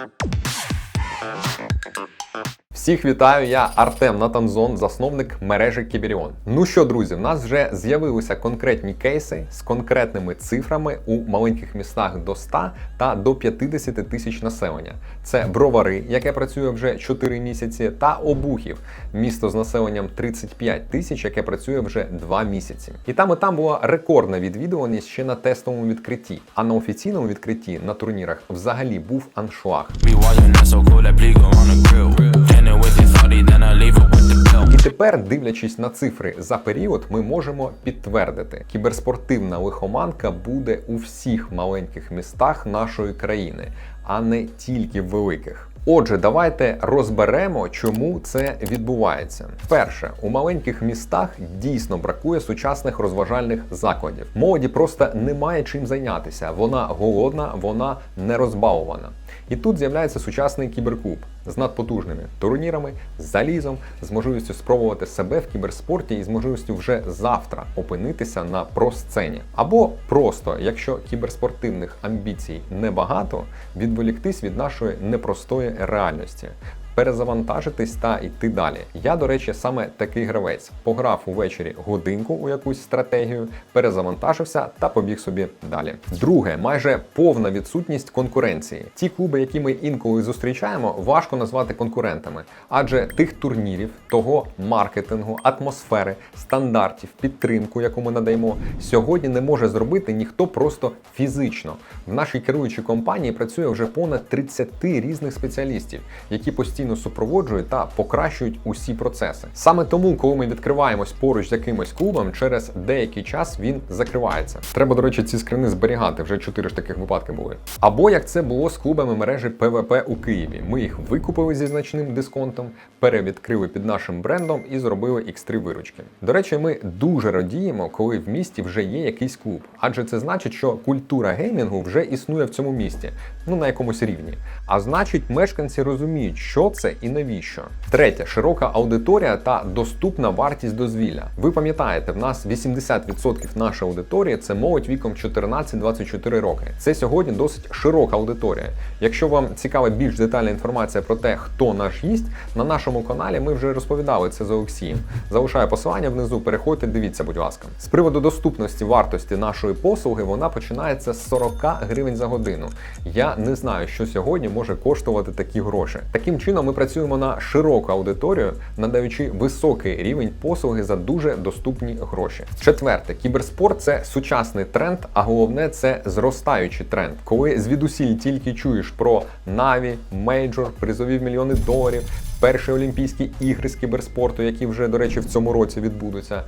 Thank you. Всіх вітаю, я Артем Натанзон, засновник мережі Кіберіон. Ну що, друзі, в нас вже з'явилися конкретні кейси з конкретними цифрами у маленьких містах до 100 та до 50 тисяч населення. Це бровари, яке працює вже 4 місяці, та обухів, місто з населенням 35 тисяч, яке працює вже 2 місяці. І там і там була рекордна відвідуваність ще на тестовому відкритті. А на офіційному відкритті на турнірах взагалі був аншлаг. І тепер, дивлячись на цифри за період, ми можемо підтвердити, кіберспортивна лихоманка буде у всіх маленьких містах нашої країни, а не тільки в великих. Отже, давайте розберемо, чому це відбувається. Перше, у маленьких містах дійсно бракує сучасних розважальних закладів. Молоді просто немає чим зайнятися. Вона голодна, вона не розбалована. І тут з'являється сучасний кіберклуб з надпотужними турнірами, залізом, з можливістю спробувати себе в кіберспорті і з можливістю вже завтра опинитися на просцені. Або просто, якщо кіберспортивних амбіцій небагато, відволіктись від нашої непростої реальності. Перезавантажитись та йти далі. Я, до речі, саме такий гравець. Пограв увечері годинку у якусь стратегію, перезавантажився та побіг собі далі. Друге, майже повна відсутність конкуренції. Ті клуби, які ми інколи зустрічаємо, важко назвати конкурентами, адже тих турнірів, того маркетингу, атмосфери, стандартів, підтримку, яку ми надаємо, сьогодні не може зробити ніхто просто фізично. В нашій керуючій компанії працює вже понад 30 різних спеціалістів, які постійно супроводжують та покращують усі процеси. Саме тому, коли ми відкриваємось поруч з якимось клубом, через деякий час він закривається. Треба, до речі, ці скрини зберігати. Вже чотири ж таких випадки були. Або як це було з клубами мережі ПВП у Києві. Ми їх викупили зі значним дисконтом, перевідкрили під нашим брендом і зробили X3 виручки. До речі, ми дуже радіємо, коли в місті вже є якийсь клуб, адже це значить, що культура геймінгу вже існує в цьому місті, ну на якомусь рівні. А значить, мешканці розуміють, що це і навіщо. Третє широка аудиторія та доступна вартість дозвілля. Ви пам'ятаєте, в нас 80% нашої аудиторії це молодь віком 14-24 роки. Це сьогодні досить широка аудиторія. Якщо вам цікава більш детальна інформація про те, хто наш гість, на нашому каналі ми вже розповідали це з Олексієм. Залишаю посилання внизу. Переходьте, дивіться, будь ласка. З приводу доступності вартості нашої послуги, вона починається з 40 гривень за годину. Я не знаю, що сьогодні може коштувати такі гроші. Таким чином, ми працюємо на широку аудиторію, надаючи високий рівень послуги за дуже доступні гроші. Четверте, кіберспорт це сучасний тренд, а головне це зростаючий тренд. Коли звідусіль тільки чуєш про Наві, мейджор, призові в мільйони доларів. Перші Олімпійські ігри з кіберспорту, які вже, до речі, в цьому році відбудуться.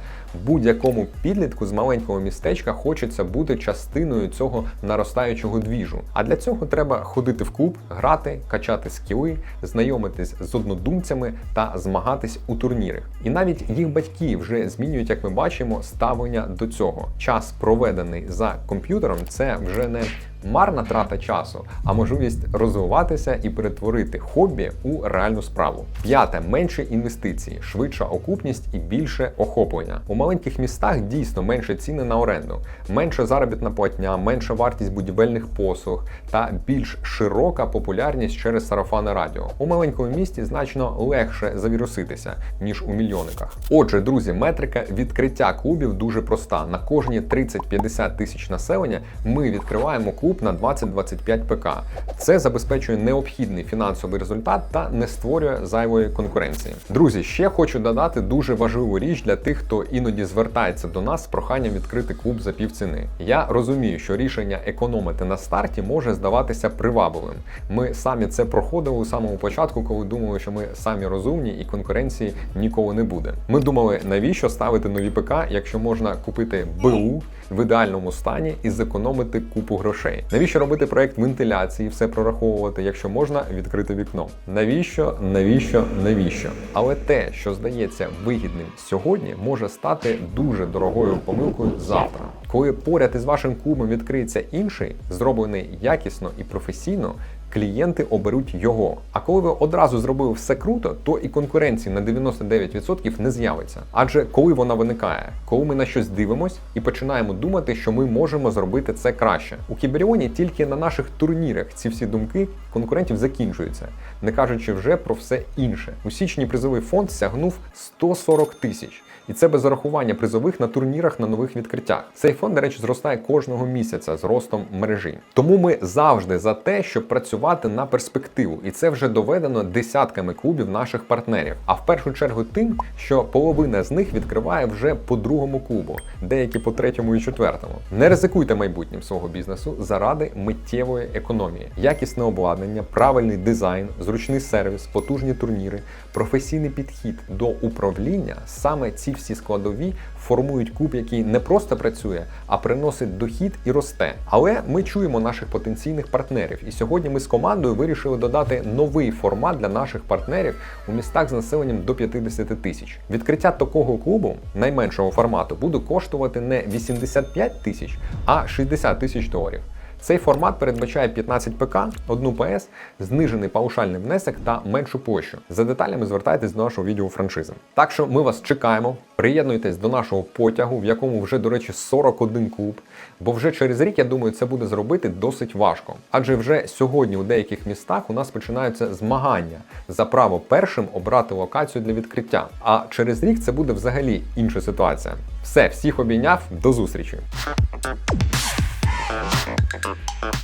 Будь-якому підлітку з маленького містечка хочеться бути частиною цього наростаючого двіжу. А для цього треба ходити в клуб, грати, качати скіли, знайомитись з однодумцями та змагатись у турнірах. І навіть їх батьки вже змінюють, як ми бачимо, ставлення до цього. Час, проведений за комп'ютером, це вже не марна трата часу, а можливість розвиватися і перетворити хобі у реальну справу. П'яте менше інвестицій, швидша окупність і більше охоплення. У маленьких містах дійсно менше ціни на оренду, менша заробітна платня, менша вартість будівельних послуг та більш широка популярність через сарафани радіо. У маленькому місті значно легше завіруситися ніж у мільйониках. Отже, друзі, метрика відкриття клубів дуже проста. На кожні 30-50 тисяч населення ми відкриваємо клуб на 20-25 ПК. Це забезпечує необхідний фінансовий результат та не створює зайвої конкуренції. Друзі, ще хочу додати дуже важливу річ для тих, хто іноді звертається до нас з проханням відкрити клуб за півціни. Я розумію, що рішення економити на старті може здаватися привабливим. Ми самі це проходили у самому початку, коли думали, що ми самі розумні і конкуренції ніколи не буде. Ми думали, навіщо ставити нові ПК, якщо можна купити БУ в ідеальному стані і зекономити купу грошей. Навіщо робити проект вентиляції, все прораховувати, якщо можна відкрити вікно? Навіщо, навіщо, навіщо? Але те, що здається вигідним сьогодні, може стати дуже дорогою помилкою завтра. Коли поряд із вашим клубом відкриється інший, зроблений якісно і професійно, клієнти оберуть його. А коли ви одразу зробили все круто, то і конкуренції на 99% не з'явиться. Адже коли вона виникає, коли ми на щось дивимось і починаємо думати, що ми можемо зробити це краще. У Кіберіоні тільки на наших турнірах ці всі думки конкурентів закінчуються, не кажучи вже про все інше. У січні призовий фонд сягнув 140 тисяч. І це без зарахування призових на турнірах на нових відкриттях. Цей фонд, до речі, зростає кожного місяця з ростом мережі. Тому ми завжди за те, щоб працювати на перспективу, і це вже доведено десятками клубів наших партнерів. А в першу чергу тим, що половина з них відкриває вже по другому клубу, деякі по третьому і четвертому. Не ризикуйте майбутнім свого бізнесу заради миттєвої економії, якісне обладнання, правильний дизайн, зручний сервіс, потужні турніри, професійний підхід до управління. Саме ці всі складові формують клуб, який не просто працює, а приносить дохід і росте. Але ми чуємо наших потенційних партнерів, і сьогодні ми з командою вирішили додати новий формат для наших партнерів у містах з населенням до 50 тисяч. Відкриття такого клубу найменшого формату буде коштувати не 85 тисяч, а 60 тисяч доларів. Цей формат передбачає 15 ПК, одну ПС, знижений паушальний внесок та меншу площу. За деталями звертайтесь до нашого відео франшизи. Так що ми вас чекаємо. Приєднуйтесь до нашого потягу, в якому вже, до речі, 41 клуб. Бо вже через рік, я думаю, це буде зробити досить важко. Адже вже сьогодні у деяких містах у нас починаються змагання за право першим обрати локацію для відкриття. А через рік це буде взагалі інша ситуація. Все, всіх обійняв, до зустрічі! Gracias.